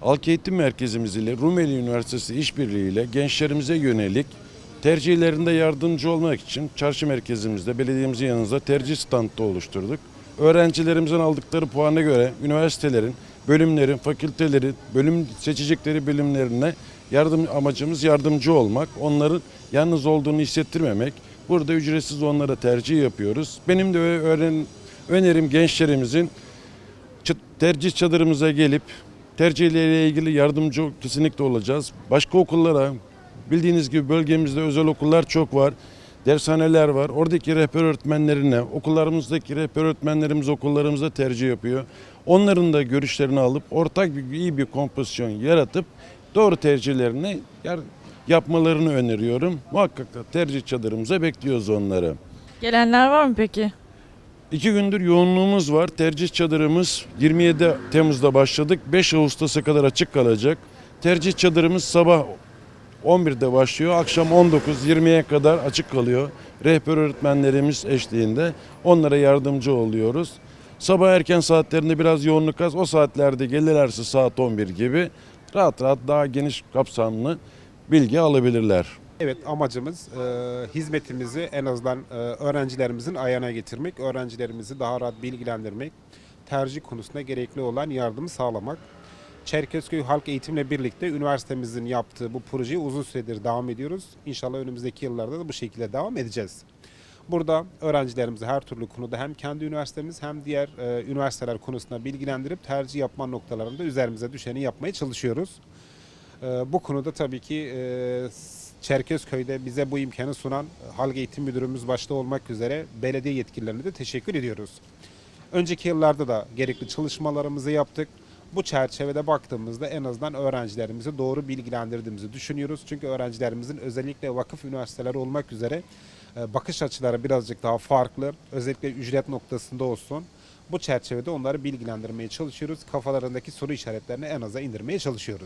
halk Eğitim Merkezimiz ile Rumeli Üniversitesi işbirliğiyle gençlerimize yönelik tercihlerinde yardımcı olmak için çarşı merkezimizde belediyemizin yanında tercih standı oluşturduk. Öğrencilerimizin aldıkları puana göre üniversitelerin, bölümlerin, fakültelerin, bölüm seçecekleri bölümlerine yardım amacımız yardımcı olmak. Onların yalnız olduğunu hissettirmemek. Burada ücretsiz onlara tercih yapıyoruz. Benim de öğren, önerim gençlerimizin tercih çadırımıza gelip tercihleriyle ilgili yardımcı kesinlikle olacağız. Başka okullara bildiğiniz gibi bölgemizde özel okullar çok var. Dershaneler var. Oradaki rehber öğretmenlerine, okullarımızdaki rehber öğretmenlerimiz okullarımızda tercih yapıyor. Onların da görüşlerini alıp ortak bir iyi bir kompozisyon yaratıp doğru tercihlerini yapmalarını öneriyorum. Muhakkak da tercih çadırımıza bekliyoruz onları. Gelenler var mı peki? İki gündür yoğunluğumuz var. Tercih çadırımız 27 Temmuz'da başladık. 5 Ağustos'a kadar açık kalacak. Tercih çadırımız sabah 11'de başlıyor. Akşam 19-20'ye kadar açık kalıyor. Rehber öğretmenlerimiz eşliğinde onlara yardımcı oluyoruz. Sabah erken saatlerinde biraz yoğunluk az. O saatlerde gelirlerse saat 11 gibi rahat rahat daha geniş kapsamlı bilgi alabilirler. Evet amacımız e, hizmetimizi en azından e, öğrencilerimizin ayağına getirmek, öğrencilerimizi daha rahat bilgilendirmek, tercih konusunda gerekli olan yardımı sağlamak. Çerkezköy Halk Eğitim'le birlikte üniversitemizin yaptığı bu projeyi uzun süredir devam ediyoruz. İnşallah önümüzdeki yıllarda da bu şekilde devam edeceğiz. Burada öğrencilerimizi her türlü konuda hem kendi üniversitemiz hem diğer e, üniversiteler konusunda bilgilendirip tercih yapma noktalarında üzerimize düşeni yapmaya çalışıyoruz. Ee, Bu konuda tabii ki e, Çerkezköy'de bize bu imkanı sunan Halk Eğitim Müdürümüz başta olmak üzere belediye yetkililerine de teşekkür ediyoruz. Önceki yıllarda da gerekli çalışmalarımızı yaptık. Bu çerçevede baktığımızda en azından öğrencilerimizi doğru bilgilendirdiğimizi düşünüyoruz. Çünkü öğrencilerimizin özellikle vakıf üniversiteleri olmak üzere e, bakış açıları birazcık daha farklı. Özellikle ücret noktasında olsun. Bu çerçevede onları bilgilendirmeye çalışıyoruz. Kafalarındaki soru işaretlerini en aza indirmeye çalışıyoruz.